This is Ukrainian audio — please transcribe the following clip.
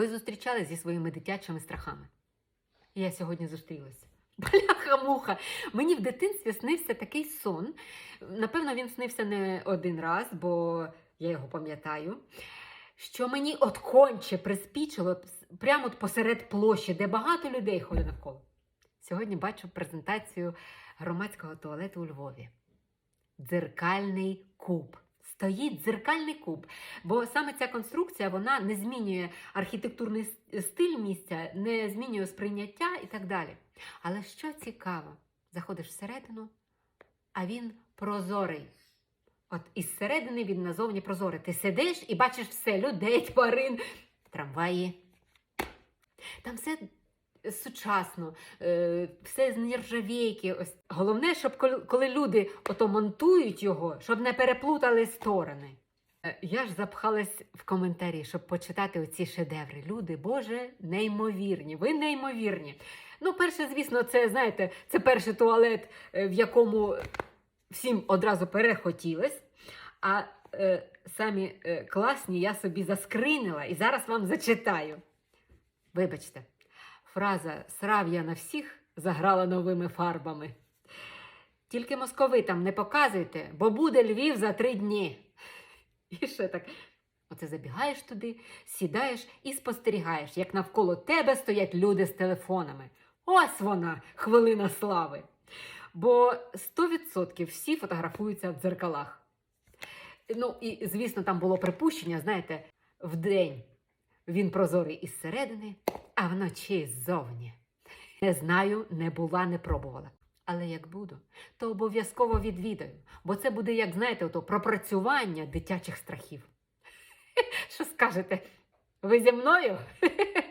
Ви зустрічались зі своїми дитячими страхами. Я сьогодні зустрілася. Бляха-муха. Мені в дитинстві снився такий сон. Напевно, він снився не один раз, бо я його пам'ятаю. Що мені от конче приспічило прямо от посеред площі, де багато людей ходить навколо. Сьогодні бачу презентацію громадського туалету у Львові. Дзеркальний куб. Стоїть дзеркальний куб. Бо саме ця конструкція вона не змінює архітектурний стиль місця, не змінює сприйняття і так далі. Але що цікаво, заходиш всередину, а він прозорий. От із середини він назовні прозорий. Ти сидиш і бачиш все: людей, тварин, трамваї. Там все сучасно, е, все з нержавійки. Головне, щоб коли, коли люди ото монтують його, щоб не переплутали сторони. Е, Я ж запхалась в коментарі, щоб почитати оці шедеври. Люди, Боже, неймовірні, ви неймовірні. Ну, перше, звісно, це, знаєте, це перший туалет, е, в якому всім одразу перехотілось. А е, самі е, класні я собі заскринила і зараз вам зачитаю. Вибачте, фраза срав я на всіх заграла новими фарбами. Тільки московитам не показуйте, бо буде Львів за три дні. І ще так. Оце забігаєш туди, сідаєш і спостерігаєш, як навколо тебе стоять люди з телефонами. Ось вона, хвилина слави. Бо 100% всі фотографуються в дзеркалах. Ну, і, звісно, там було припущення, знаєте, вдень він прозорий із середини, а вночі ззовні. Не знаю, не була, не пробувала. Але як буду, то обов'язково відвідаю, бо це буде, як знаєте, ото пропрацювання дитячих страхів. Що скажете? Ви зі мною?